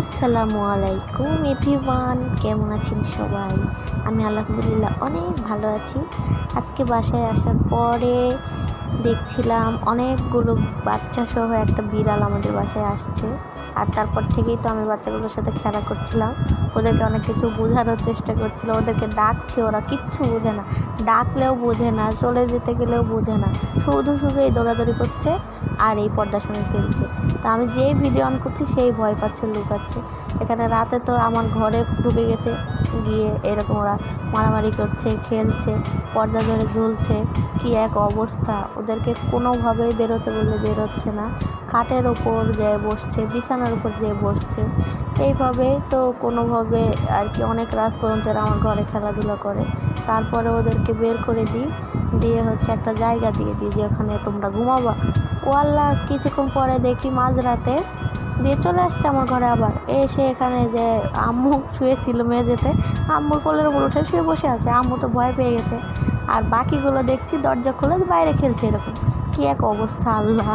আসসালামু আলাইকুম এভরিওয়ান, কেমন আছেন সবাই? আমি আলহামদুলিল্লাহ অনেক ভালো আছি। আজকে বাসায় আসার পরে দেখছিলাম অনেকগুলো বাচ্চা সহ একটা বিড়াল আমাদের বাসায় আসছে। আর তারপর থেকেই তো আমি বাচ্চাগুলোর সাথে খেলা করছিলাম। ওদেরকে অনেক কিছু বোঝানোর চেষ্টা করছিলাম ওদেরকে ডাকছি ওরা, কিচ্ছু বোঝে না। ডাকলেও বোঝে না, চলে যেতে গেলেও বোঝে না। শুধু শুধু এই দৌড়াদৌড়ি করছে আর এই পর্দার সঙ্গে খেলছে। তা আমি যেই ভিডিও অন করছি, সেই ভয় পাচ্ছে, লুকাচ্ছে। এখানে রাতে তো আমার ঘরে ঢুকে গেছে, গিয়ে এরকম ওরা মারামারি করছে, খেলছে, পর্দা ধরে ঝুলছে। কি এক অবস্থা! ওদেরকে কোনোভাবেই বেরোতে বললে বেরোচ্ছে না। খাটের ওপর যেয়ে বসছে বিছানার উপর যেয়ে বসছে। এইভাবে তো কোনোভাবে আর কি অনেক রাত পর্যন্ত আমার ঘরে খেলাধুলা করে। তারপরে ওদেরকে বের করে দিই, দিয়ে হচ্ছে একটা জায়গা দিয়ে দিই যে ওখানে তোমরা ঘুমাবা। ও আল্লাহ, কিছুক্ষণ পরে দেখি মাঝরাতে দিয়ে চলে আসছে আমার ঘরে আবার। এসে এখানে যে আম্মু শুয়েছিল মেঝেতে, আম্মুর কোলের উপর উঠে শুয়ে বসে আছে। আম্মু তো ভয় পেয়ে গেছে। আর বাকিগুলো দেখছি দরজা খুলে বাইরে খেলছে এরকম। কি এক অবস্থা আল্লাহ।